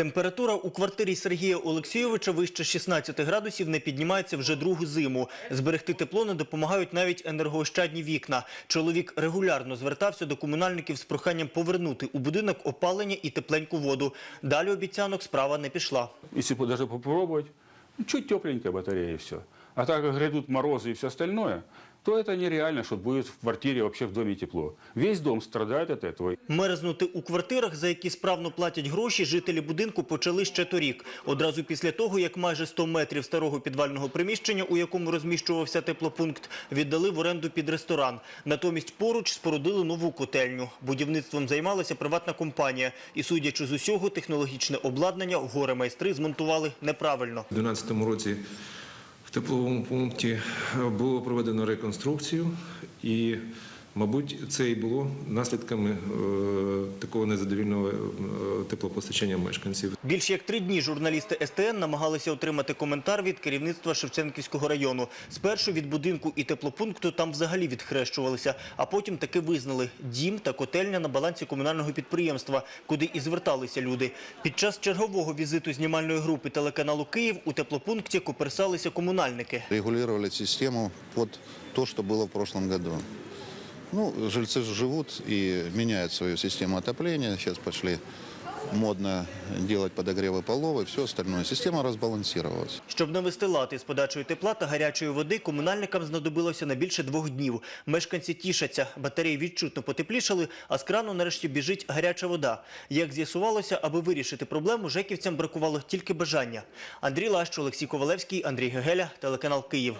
Температура у квартирі Сергія Олексійовича вище 16 градусів не піднімається вже другу зиму. Зберегти тепло не допомагають навіть енергоощадні вікна. Чоловік регулярно звертався до комунальників з проханням повернути у будинок опалення і тепленьку воду. Далі обіцянок справа не пішла. Якщо навіть спробувати, ну, чуть тепленька батарея і все А так как грядут морозы и все остальное, то это нереально, что будет в квартире, вообще в доме тепло. Весь дом страдает от этого. Мерзнути у квартирах, за які справно платять гроші, жителі будинку почали ще торік. Одразу після того, як майже 100 метрів старого підвального приміщення, у якому розміщувався теплопункт, віддали в оренду під ресторан. Натомість поруч спорудили нову котельню. Будівництвом займалася приватна компанія. І, судячи з усього, технологічне обладнання горе майстри змонтували неправильно. У 2012 році тепловому пункті було проведено реконструкцію, і, мабуть, це і було наслідками е, такого незадовільного е, теплопостачання мешканців. Більш як три дні журналісти СТН намагалися отримати коментар від керівництва Шевченківського району. Спершу від будинку і теплопункту там взагалі відхрещувалися, а потім таки визнали дім та котельня на балансі комунального підприємства, куди і зверталися люди. Під час чергового візиту знімальної групи телеканалу Київ у теплопункті коперсалися комунальники. регулировали систему под то, что было в прошлом году. Ну, жильцы живут и меняют свою систему отопления. Сейчас пошли модно делать подогревы полов и все остальное. Система разбалансировалась. Щоб навести лад із подачею тепла та гарячої води, комунальникам знадобилося на більше двох днів. Мешканці тішаться, батареї відчутно потеплішали, а з крану нарешті біжить гаряча вода. Як з'ясувалося, аби вирішити проблему, жеківцям бракувало тільки бажання. Андрій Лащ, Олексій Ковалевський, Андрій Гегеля, телеканал Київ.